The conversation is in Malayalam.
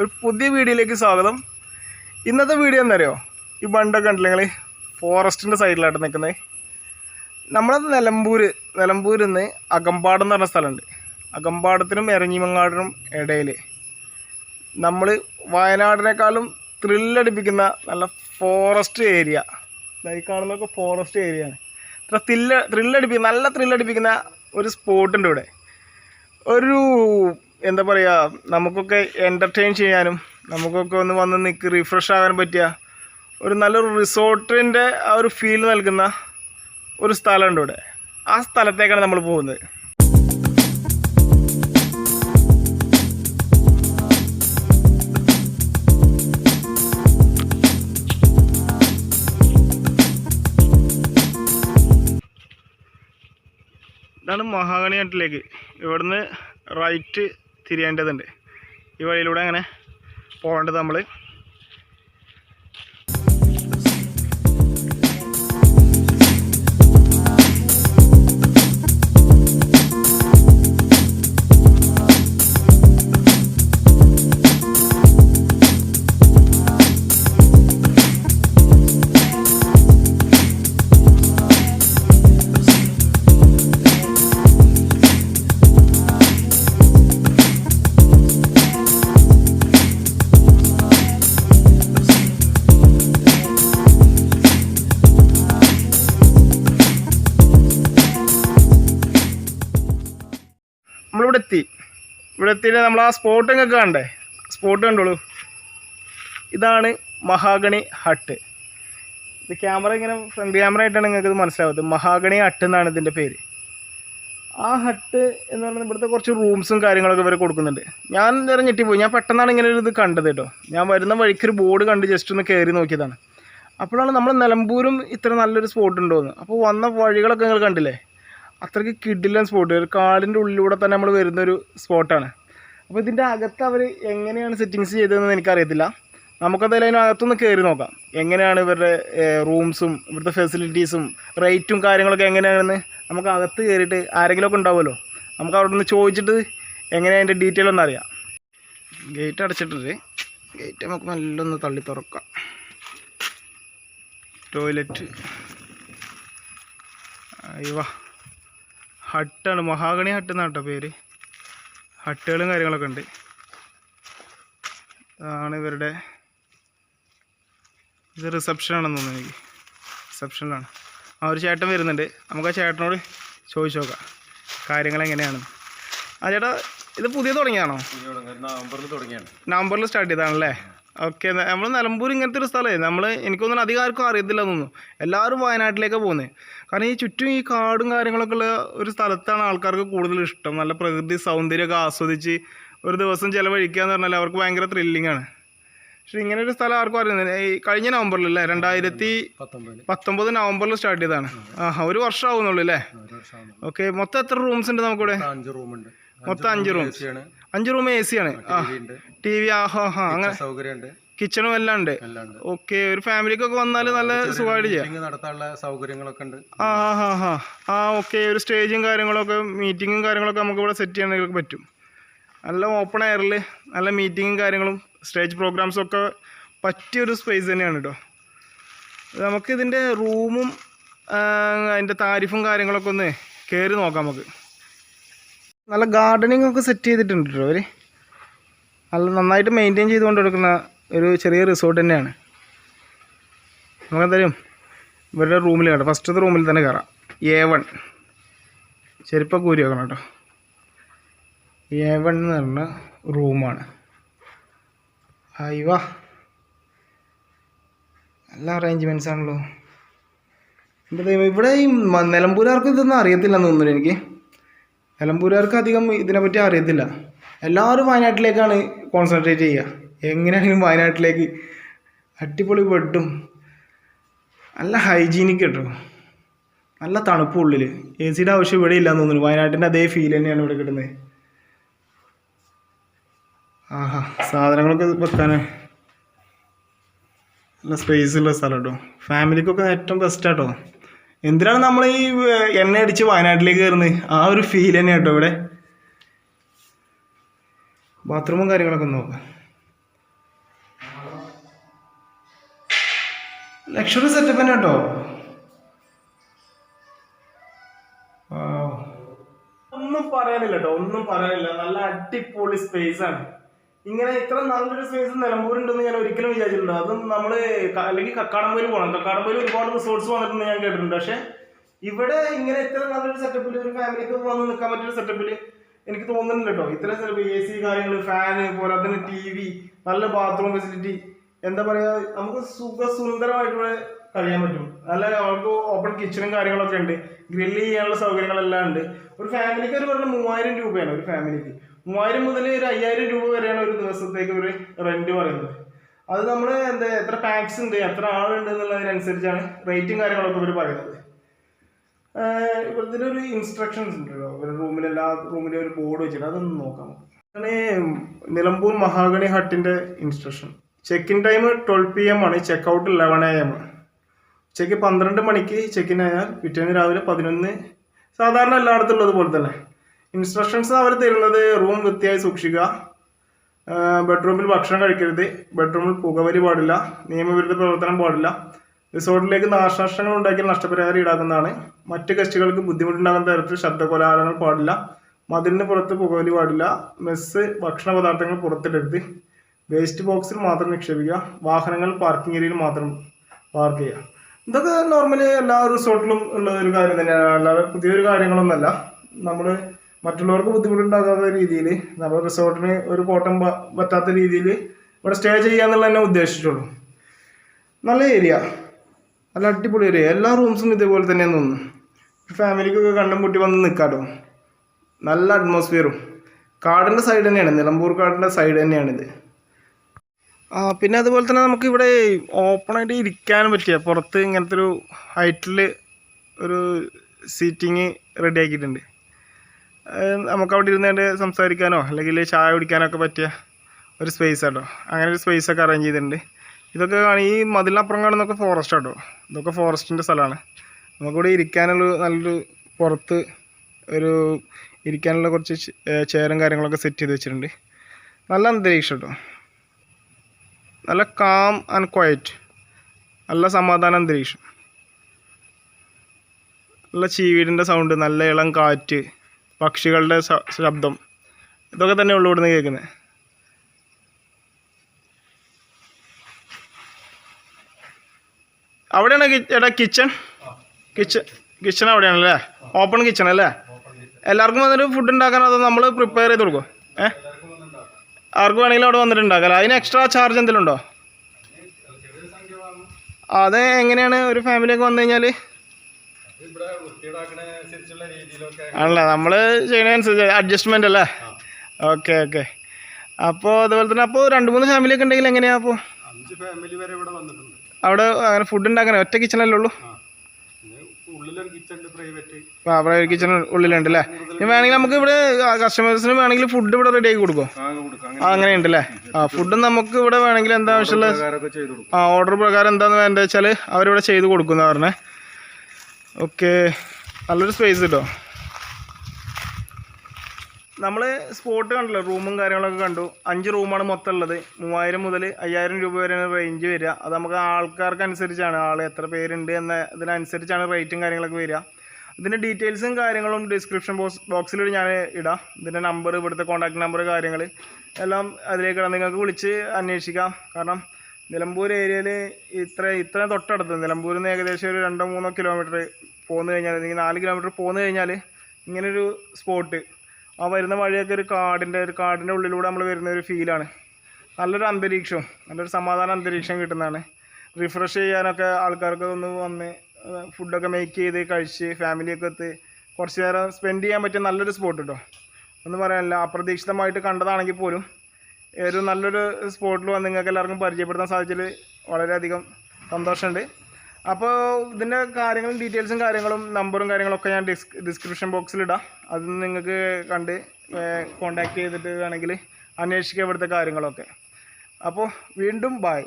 ഒരു പുതിയ വീഡിയോയിലേക്ക് സ്വാഗതം. ഇന്നത്തെ വീഡിയോ എന്തറിയോ ഈ ബണ്ടൊക്കെ ഉണ്ടല്ലെങ്കിൽ ഫോറസ്റ്റിന്റെ സൈഡിലായിട്ട് നിൽക്കുന്നത് നമ്മളത് നിലമ്പൂർ നിലമ്പൂരിൽ നിന്ന് അകമ്പാടം എന്ന് പറഞ്ഞ സ്ഥലമുണ്ട്. അകമ്പാടത്തിനും എരഞ്ഞിമങ്ങാടിനും ഇടയിൽ നമ്മൾ വയനാടിനേക്കാളും ത്രില്ലടിപ്പിക്കുന്ന നല്ല ഫോറസ്റ്റ് ഏരിയ. ഈ കാണുന്നതൊക്കെ ഫോറസ്റ്റ് ഏരിയ ആണ്. ഇത്ര ത്രില്ല ത്രില്ലടിപ്പിക്കുന്ന നല്ല ത്രില്ലടിപ്പിക്കുന്ന ഒരു സ്പോട്ടുണ്ട് ഇവിടെ. ഒരു എന്താ പറയുക നമുക്കൊക്കെ എന്റർടൈൻ ചെയ്യാനും നമുക്കൊക്കെ ഒന്ന് വന്ന് നിൽക്ക് റിഫ്രഷ് ആകാൻ പറ്റിയ ഒരു നല്ലൊരു റിസോർട്ടിന്റെ ആ ഒരു ഫീൽ നൽകുന്ന ഒരു സ്ഥലമുണ്ട് ഇവിടെ. ആ സ്ഥലത്തേക്കാണ് നമ്മൾ പോകുന്നത്. ഇതാണ് മഹാഗണി നാട്ടിലേക്ക് ഇവിടുന്ന് റൈറ്റ് തിരിയേണ്ടതുണ്ട്. ഈ വഴിയിലൂടെ അങ്ങനെ പോകേണ്ടത് നമ്മൾ ഇവിടെ എത്തിയിട്ട് നമ്മൾ ആ സ്പോട്ട് നിങ്ങൾക്ക് കണ്ടേ സ്പോട്ട് കണ്ടോളൂ. ഇതാണ് മഹാഗണി ഹട്ട് ഇത് ക്യാമറ ഇങ്ങനെ ഫ്രണ്ട് ക്യാമറ ആയിട്ടാണ് നിങ്ങൾക്ക് ഇത് മനസ്സിലാവുന്നത്. മഹാഗണി ഹട്ട് എന്നാണ് ഇതിന്റെ പേര്. ആ ഹട്ട് എന്ന് പറയുന്നത് ഇവിടുത്തെ കുറച്ച് റൂംസും കാര്യങ്ങളൊക്കെ ഇവർ കൊടുക്കുന്നുണ്ട്. ഞാൻ നേരം ഞെട്ടിപ്പോയി. ഞാൻ പെട്ടെന്നാണ് ഇങ്ങനെ ഒരു ഇത് കണ്ടത് കേട്ടോ. ഞാൻ വരുന്ന വഴിക്ക് ഒരു ബോർഡ് കണ്ട് ജസ്റ്റ് ഒന്ന് കയറി നോക്കിയതാണ്. അപ്പോഴാണ് നമ്മൾ നിലമ്പൂരും ഇത്ര നല്ലൊരു സ്പോട്ട് ഉണ്ടോയെന്ന് അപ്പോൾ വന്ന വഴികളൊക്കെ നിങ്ങൾ കണ്ടില്ലേ? അത്രയ്ക്ക് കിഡിലൻ സ്പോട്ട് ഒരു കാടിന്റെ ഉള്ളിലൂടെ തന്നെ നമ്മൾ വരുന്നൊരു സ്പോട്ടാണ് അപ്പോൾ ഇതിന്റെ അകത്ത് അവർ എങ്ങനെയാണ് സെറ്റിങ്സ് ചെയ്തതെന്ന് എനിക്കറിയത്തില്ല. നമുക്കതായാലും അതിനകത്തൊന്ന് കയറി നോക്കാം. എങ്ങനെയാണ് ഇവരുടെ റൂംസും ഇവിടുത്തെ ഫെസിലിറ്റീസും റേറ്റും കാര്യങ്ങളൊക്കെ എങ്ങനെയാണെന്ന് നമുക്ക് അകത്ത് കയറിയിട്ട് ആരെങ്കിലുമൊക്കെ ഉണ്ടാവുമല്ലോ. നമുക്ക് അവിടെ നിന്ന് ചോദിച്ചിട്ട് എങ്ങനെയാണ് അതിന്റെ ഡീറ്റെയിൽ ഒന്ന് അറിയാം. ഗേറ്റ് അടച്ചിട്ടുണ്ട്. ഗേറ്റ് നമുക്ക് നല്ലൊന്ന് തള്ളി തുറക്കാം ടോയ്ലറ്റ് അയ്യവാ ഹട്ടാണ്. മഹാഗണി ഹട്ട് എന്നാണ് കേട്ടോ പേര്. ഹട്ടുകളും കാര്യങ്ങളൊക്കെ ഉണ്ട്. ഇതാണ് ഇവരുടെ ഇത് റിസപ്ഷനാണെന്ന് തോന്നുന്നു എനിക്ക്. റിസപ്ഷനിലാണ് ആ ഒരു ചേട്ടൻ വരുന്നുണ്ട്. നമുക്ക് ആ ചേട്ടനോട് ചോദിച്ചു നോക്കാം. കാര്യങ്ങൾ എങ്ങനെയാണെന്ന്. ആ ചേട്ടാ ഇത് പുതിയ തുടങ്ങിയാണോ നവംബറിൽ തുടങ്ങിയാണ്. നവംബറിൽ സ്റ്റാർട്ട് ചെയ്തതാണല്ലേ? ഓക്കെ നമ്മൾ നിലമ്പൂർ ഇങ്ങനത്തെ ഒരു സ്ഥലമേ നമ്മൾ എനിക്കൊന്നും അധികം ആർക്കും അറിയത്തില്ല തോന്നുന്നു. എല്ലാവരും വയനാട്ടിലേക്കാണ് പോകുന്നത് കാരണം ഈ ചുറ്റും ഈ കാടും കാര്യങ്ങളൊക്കെ ഉള്ള ഒരു സ്ഥലത്താണ് ആൾക്കാർക്ക് കൂടുതൽ ഇഷ്ടം. നല്ല പ്രകൃതി സൗന്ദര്യമൊക്കെ ആസ്വദിച്ച് ഒരു ദിവസം ചിലവഴിക്കുക എന്ന് പറഞ്ഞാൽ അവർക്ക് ഭയങ്കര ത്രില്ലിംഗ് ആണ്. പക്ഷേ ഇങ്ങനെ ഒരു സ്ഥലം ആർക്കും അറിയുന്നില്ല ഈ കഴിഞ്ഞ നവംബറിലല്ലേ? രണ്ടായിരത്തി പത്തൊമ്പത് നവംബറിൽ സ്റ്റാർട്ട് ചെയ്തതാണ്. ആ. ഒരു വർഷം ആവുന്നുള്ളൂ അല്ലേ ഓക്കെ മൊത്തം എത്ര റൂംസ് ഉണ്ട് നമുക്കിവിടെ? മൊത്തം അഞ്ച് റൂംസ് അഞ്ച് റൂം എ സി ആണ്. ടി വി ആഹോ ഹാ അങ്ങനെ സൗകര്യമുണ്ട്. കിച്ചണും എല്ലാം ഉണ്ട്. ഓക്കെ ഒരു ഫാമിലിക്കൊക്കെ വന്നാൽ നല്ല സുഖമായിട്ട് ചെയ്യാം. നടത്താനുള്ള സൗകര്യങ്ങളൊക്കെ ഉണ്ട്. ആ ഹാ ഹാ ആ ഓക്കെ ഒരു സ്റ്റേജും കാര്യങ്ങളൊക്കെ മീറ്റിങ്ങും കാര്യങ്ങളൊക്കെ നമുക്ക് ഇവിടെ സെറ്റ് ചെയ്യാനൊക്കെ പറ്റും. നല്ല ഓപ്പൺ എയറിൽ നല്ല മീറ്റിങ്ങും കാര്യങ്ങളും സ്റ്റേജ് പ്രോഗ്രാംസും ഒക്കെ പറ്റിയൊരു സ്പേസ് തന്നെയാണ് കേട്ടോ നമുക്ക് ഇതിന്റെ റൂമും അതിന്റെ താരിഫും കാര്യങ്ങളൊക്കെ ഒന്ന് കയറി നോക്കാം നമുക്ക്. നല്ല ഗാർഡനിങ് ഒക്കെ സെറ്റ് ചെയ്തിട്ടുണ്ട് അവർ നല്ല നന്നായിട്ട് മെയിന്റെയിൻ ചെയ്തുകൊണ്ട് കൊടുക്കുന്ന ഒരു ചെറിയ റിസോർട്ട് തന്നെയാണ്. നമുക്കെന്തായാലും ഇവരുടെ റൂമിൽ കേട്ടോ ഫസ്റ്റത്തെ റൂമിൽ തന്നെ കയറാം എ വൺ ചെരുപ്പൊക്കെ ഊരി വെക്കണം കേട്ടോ എ വൺ എന്ന് പറഞ്ഞ റൂമാണ് അയ്യവാ നല്ല അറേഞ്ച്മെന്റ്സ് ആണല്ലോ. എന്താ ഇവിടെ ഈ നിലമ്പൂരാർക്കും ഇതൊന്നും അറിയത്തില്ലെന്ന് തോന്നുന്നു എനിക്ക്. നിലമ്പൂരുകാർക്ക് അധികം ഇതിനെപ്പറ്റി അറിയത്തില്ല. എല്ലാവരും വയനാട്ടിലേക്കാണ് കോൺസെൻട്രേറ്റ് ചെയ്യുക. എങ്ങനെയാണെങ്കിലും വയനാട്ടിലേക്ക് അടിപൊളി ബെഡും നല്ല ഹൈജീനിക് കേട്ടോ നല്ല തണുപ്പ് ഉള്ളിൽ എ സിയുടെ ആവശ്യം ഇവിടെ ഇല്ലാന്ന് തോന്നുന്നു. വയനാട്ടിന്റെ അതേ ഫീൽ തന്നെയാണ് ഇവിടെ കിട്ടുന്നത്. ആഹാ സാധനങ്ങളൊക്കെ വെക്കാൻ നല്ല സ്പേസ് ഉള്ള സ്ഥലം കേട്ടോ. ഫാമിലിക്കൊക്കെ ഏറ്റവും ബെസ്റ്റ് ആട്ടോ. എന്തിനാണ് നമ്മൾ ഈ എണ്ണ അടിച്ച് വയനാട്ടിലേക്ക് കയറുന്നത് ആ ഒരു ഫീൽ തന്നെയാണ് കേട്ടോ ഇവിടെ. ബാത്റൂമും കാര്യങ്ങളൊക്കെ ഒന്ന് നോക്കാം. ലക്ഷറി സെറ്റപ്പ് തന്നെ കേട്ടോ. ഒന്നും പറയാനില്ല കേട്ടോ ഒന്നും പറയാനില്ല. നല്ല അടിപൊളി സ്പേസ് ആണ്. ഇങ്ങനെ ഇത്ര നല്ലൊരു സ്പേസ് നിലമ്പൂരുണ്ടെന്ന് ഞാൻ ഒരിക്കലും വിചാരിച്ചിട്ടുണ്ട് അതും നമ്മൾ ക- അല്ലെങ്കിൽ കക്കാടംപോയിൽ പോകണം കക്കാടംപോയിൽ ഒരുപാട് റിസോർട്ട്സ് വന്നിട്ടുണ്ട് ഞാൻ കേട്ടിട്ടുണ്ട്. പക്ഷെ ഇവിടെ ഇങ്ങനെ ഇത്ര നല്ലൊരു സെറ്റപ്പിൽ ഒരു ഫാമിലിക്ക് വന്ന് നിൽക്കാൻ പറ്റിയൊരു സെറ്റപ്പിൽ എനിക്ക് തോന്നുന്നില്ല കേട്ടോ. ഇത്ര സെറ്റപ്പ് എ സി കാര്യങ്ങൾ ഫാന് പോലെ അതിന് ടി വി നല്ല ബാത്റൂം ഫെസിലിറ്റി എന്താ പറയാ നമുക്ക് സുഖസുന്ദരമായിട്ട് ഇവിടെ കഴിയാൻ പറ്റും. നല്ല അവർക്ക് ഓപ്പൺ കിച്ചണും കാര്യങ്ങളൊക്കെ ഉണ്ട്. ഗ്രില്ല് ചെയ്യാനുള്ള സൗകര്യങ്ങളെല്ലാം ഉണ്ട്. ഒരു ഫാമിലിക്ക് ഒരു പറഞ്ഞ മൂവായിരം രൂപയാണ് ഒരു ഫാമിലിക്ക് മൂവായിരം മുതൽ ഒരു അയ്യായിരം രൂപ വരെയാണ് ഒരു ദിവസത്തേക്ക് ഒരു റെന്റ് പറയുന്നത്. അത് നമ്മൾ എന്താ എത്ര പാക്സ് ഉണ്ട് എത്ര ആളുണ്ട് എന്നുള്ളതിനനുസരിച്ചാണ് റേറ്റും കാര്യങ്ങളൊക്കെ ഇവർ പറയുന്നത്. ഒരു ഇൻസ്ട്രക്ഷൻസ് ഉണ്ട് ഇവരുടെ റൂമിൽ എല്ലാ റൂമിലും ഒരു ബോർഡ് വെച്ചിട്ട് അതൊന്ന് നോക്കാം. അങ്ങനെ Nilambur mahogany ഹട്ടിന്റെ instruction check in time twelve P M ആണ്. Check out eleven A M ഉച്ചയ്ക്ക് പന്ത്രണ്ട് മണിക്ക് ചെക്ക് ഇൻ ആയാൽ പിറ്റേന്ന് രാവിലെ പതിനൊന്ന്. സാധാരണ എല്ലായിടത്തും ഉള്ളത് പോലെ തന്നെ. ഇൻസ്ട്രക്ഷൻസ് അവർ തരുന്നത്. റൂം വൃത്തിയായി സൂക്ഷിക്കുക. ബെഡ്റൂമിൽ ഭക്ഷണം കഴിക്കരുത്. ബെഡ്റൂമിൽ പുകവലി പാടില്ല. നിയമവിരുദ്ധ പ്രവർത്തനം പാടില്ല. റിസോർട്ടിലേക്ക് നാശനഷ്ടങ്ങൾ ഉണ്ടാക്കിയാൽ നഷ്ടപരിഹാരം ഈടാക്കുന്നതാണ്. മറ്റ് ഗസ്റ്റുകൾക്ക് ബുദ്ധിമുട്ടുണ്ടാകുന്ന തരത്തിൽ ശബ്ദകോലാഹലങ്ങൾ പാടില്ല. മതിലിന് പുറത്ത് പുകവലി പാടില്ല. മെസ്സ് ഭക്ഷണ പദാർത്ഥങ്ങൾ പുറത്തിടരുത്. വേസ്റ്റ് ബോക്സിൽ മാത്രം നിക്ഷേപിക്കുക. വാഹനങ്ങൾ പാർക്കിംഗ് ഏരിയയിൽ മാത്രം പാർക്ക് ചെയ്യുക. ഇതൊക്കെ നോർമലി എല്ലാ റിസോർട്ടിലും ഉള്ള ഒരു കാര്യം തന്നെയാണ്. അല്ലാതെ പുതിയൊരു കാര്യങ്ങളൊന്നുമല്ല. നമ്മൾ മറ്റുള്ളവർക്ക് ബുദ്ധിമുട്ടുണ്ടാകാത്ത രീതിയിൽ നമ്മൾ റിസോർട്ടിന് ഒരു കോട്ടം പറ്റാത്ത രീതിയിൽ ഇവിടെ സ്റ്റേ ചെയ്യാന്നുള്ള തന്നെ ഉദ്ദേശിച്ചുള്ളൂ നല്ല ഏരിയ നല്ല അടിപൊളി ഏരിയ എല്ലാ റൂംസും ഇതേപോലെ തന്നെയാണ് തോന്നുന്നു ഫാമിലിക്കൊക്കെ കണ്ടും മുട്ടി വന്ന് നിൽക്കാട്ടോ നല്ല അറ്റ്മോസ്ഫിയറും കാടിന്റെ സൈഡ് തന്നെയാണ്. നിലമ്പൂർ കാടിന്റെ സൈഡ് തന്നെയാണിത്. ആ പിന്നെ അതുപോലെ തന്നെ നമുക്ക് ഇവിടെ ഓപ്പണായിട്ട് ഇരിക്കാൻ പറ്റിയ പുറത്ത് ഇങ്ങനത്തെ ഒരു ഹൈറ്റിൽ ഒരു സീറ്റിങ് റെഡി ആക്കിയിട്ടുണ്ട്. അത് നമുക്ക് അവിടെ ഇരുന്നുകൊണ്ട് സംസാരിക്കാനോ അല്ലെങ്കിൽ ചായ കുടിക്കാനൊക്കെ പറ്റിയ ഒരു സ്പേസ് ആട്ടോ. അങ്ങനെ ഒരു സ്പേസ് ഒക്കെ അറേഞ്ച് ചെയ്തിട്ടുണ്ട്. ഇതൊക്കെ ഈ മതിലിനപ്പുറം കാണുന്നൊക്കെ ഫോറസ്റ്റ് ആട്ടോ. ഇതൊക്കെ ഫോറസ്റ്റിന്റെ സ്ഥലമാണ്. നമുക്കിവിടെ ഇരിക്കാനുള്ള നല്ലൊരു പുറത്ത് ഒരു ഇരിക്കാനുള്ള കുറച്ച് ചെയറും കാര്യങ്ങളൊക്കെ സെറ്റ് ചെയ്ത് വെച്ചിട്ടുണ്ട്. നല്ല അന്തരീക്ഷം കേട്ടോ നല്ല കാം ആൻഡ് ക്വയറ്റ് നല്ല സമാധാന അന്തരീക്ഷം. നല്ല ചീവീടിന്റെ സൗണ്ട് നല്ല ഇളം കാറ്റ്. പക്ഷികളുടെ ശബ്ദം. ഇതൊക്കെ തന്നെ ഉള്ളു ഇവിടുന്ന് കേൾക്കുന്നത് അവിടെയാണ് എടാ കിച്ചൺ? കിച്ചൺ കിച്ചൺ അവിടെയാണല്ലേ? ഓപ്പൺ കിച്ചൺ അല്ലേ? എല്ലാവർക്കും വന്നിട്ട് ഫുഡ് ഉണ്ടാക്കാൻ അത് നമ്മൾ പ്രിപ്പയർ ചെയ്ത് കൊടുക്കും ഏ? ആർക്ക് വേണമെങ്കിലും അവിടെ വന്നിട്ട് ഉണ്ടാക്കാം അതിന് എക്സ്ട്രാ ചാർജ് എന്തെങ്കിലും ഉണ്ടോ? അത് എങ്ങനെയാണ് ഒരു ഫാമിലിയൊക്കെ വന്നു കഴിഞ്ഞാൽ ആണല്ലേ നമ്മൾ ചെയ്യുന്നതനുസരിച്ച് അഡ്ജസ്റ്റ്മെന്റ് അല്ലേ? ഓക്കെ ഓക്കെ അപ്പോൾ അതുപോലെ തന്നെ അപ്പോൾ രണ്ട് മൂന്ന് ഫാമിലി ഒക്കെ ഉണ്ടെങ്കിൽ എങ്ങനെയാ അപ്പോൾ അഞ്ച് ഫാമിലി വരെ ഇവിടെ വന്നിട്ടുണ്ട്. അവിടെ അങ്ങനെ ഫുഡ് ഉണ്ടാക്കാൻ ഒറ്റ കിച്ചണല്ലേ ഉള്ളൂ? ആ പ്രൈവറ്റ് കിച്ചൺ ഉള്ളിലുണ്ട് അല്ലേ ഇനി വേണമെങ്കിൽ നമുക്ക് ഇവിടെ കസ്റ്റമേഴ്സിന് വേണമെങ്കിൽ ഫുഡ് ഇവിടെ റെഡി ആക്കി കൊടുക്കും. അങ്ങനെ ഉണ്ട് അല്ലേ? ആ ഫുഡ് നമുക്ക് ഇവിടെ വേണമെങ്കിൽ എന്താ ആവശ്യമുള്ള ആ ഓർഡർ പ്രകാരം എന്താന്ന് വേണ്ടത് വെച്ചാൽ അവരിവിടെ ചെയ്ത് കൊടുക്കുന്ന പറഞ്ഞേ. ഓക്കെ. നല്ലൊരു സ്പേസ് കിട്ടോ നമ്മൾ സ്പോട്ട് കണ്ടല്ലോ റൂമും കാര്യങ്ങളൊക്കെ കണ്ടു. അഞ്ച് റൂമാണ് മൊത്തം ഉള്ളത്. മൂവായിരം മുതൽ അയ്യായിരം രൂപ വരെയാണ് റേഞ്ച് വരിക. അത് നമുക്ക് ആൾക്കാർക്ക് അനുസരിച്ചാണ് ആൾ എത്ര പേരുണ്ട് എന്ന ഇതിനനുസരിച്ചാണ് റേറ്റും കാര്യങ്ങളൊക്കെ വരിക. ഇതിന്റെ ഡീറ്റെയിൽസും കാര്യങ്ങളും ഡിസ്ക്രിപ്ഷൻ ബോക്സ് ബോക്സിൽ ഞാൻ ഇടാം. ഇതിന്റെ നമ്പർ ഇവിടുത്തെ കോൺടാക്ട് നമ്പർ കാര്യങ്ങൾ എല്ലാം അതിലേക്ക് ഇടാം. നിങ്ങൾക്ക് വിളിച്ച് അന്വേഷിക്കാം. കാരണം നിലമ്പൂർ ഏരിയയിൽ ഇത്ര ഇത്ര തൊട്ടടുത്ത് നിലമ്പൂരിൽ നിന്ന് ഏകദേശം ഒരു രണ്ടോ മൂന്നോ കിലോമീറ്റർ പോന്നു കഴിഞ്ഞാൽ അല്ലെങ്കിൽ നാല് കിലോമീറ്റർ പോന്നു കഴിഞ്ഞാൽ ഇങ്ങനൊരു സ്പോട്ട് ആ വരുന്ന വഴിയൊക്കെ ഒരു കാടിന്റെ ഒരു കാടിന്റെ ഉള്ളിലൂടെ നമ്മൾ വരുന്ന ഒരു ഫീലാണ് നല്ലൊരു അന്തരീക്ഷവും നല്ലൊരു സമാധാന അന്തരീക്ഷം കിട്ടുന്നതാണ്. റിഫ്രഷ് ചെയ്യാനൊക്കെ ആൾക്കാർക്ക് ഒന്ന് വന്ന് ഫുഡൊക്കെ മേക്ക് ചെയ്ത് കഴിച്ച് ഫാമിലിയൊക്കെ എത്തി കുറച്ച് നേരം സ്പെൻഡ് ചെയ്യാൻ പറ്റിയ നല്ലൊരു സ്പോട്ട് കേട്ടോ ഒന്നും പറയാനില്ല. അപ്രതീക്ഷിതമായിട്ട് കണ്ടതാണെങ്കിൽ പോലും ഒരു നല്ലൊരു സ്പോട്ടിൽ വന്ന് നിങ്ങൾക്ക് എല്ലാവർക്കും പരിചയപ്പെടുത്താൻ സാധിച്ചതിൽ വളരെയധികം സന്തോഷമുണ്ട്. അപ്പോൾ ഇതിന്റെ കാര്യങ്ങളും ഡീറ്റെയിൽസും കാര്യങ്ങളും നമ്പറും കാര്യങ്ങളൊക്കെ ഞാൻ ഡിസ് ഡിസ്ക്രിപ്ഷൻ ബോക്സിൽ ഇടാം. അത് നിങ്ങൾക്ക് കണ്ട് കോണ്ടാക്ട് ചെയ്തിട്ട് വേണമെങ്കിൽ അന്വേഷിക്കുക ഇവിടുത്തെ കാര്യങ്ങളൊക്കെ. അപ്പോൾ വീണ്ടും ബായ്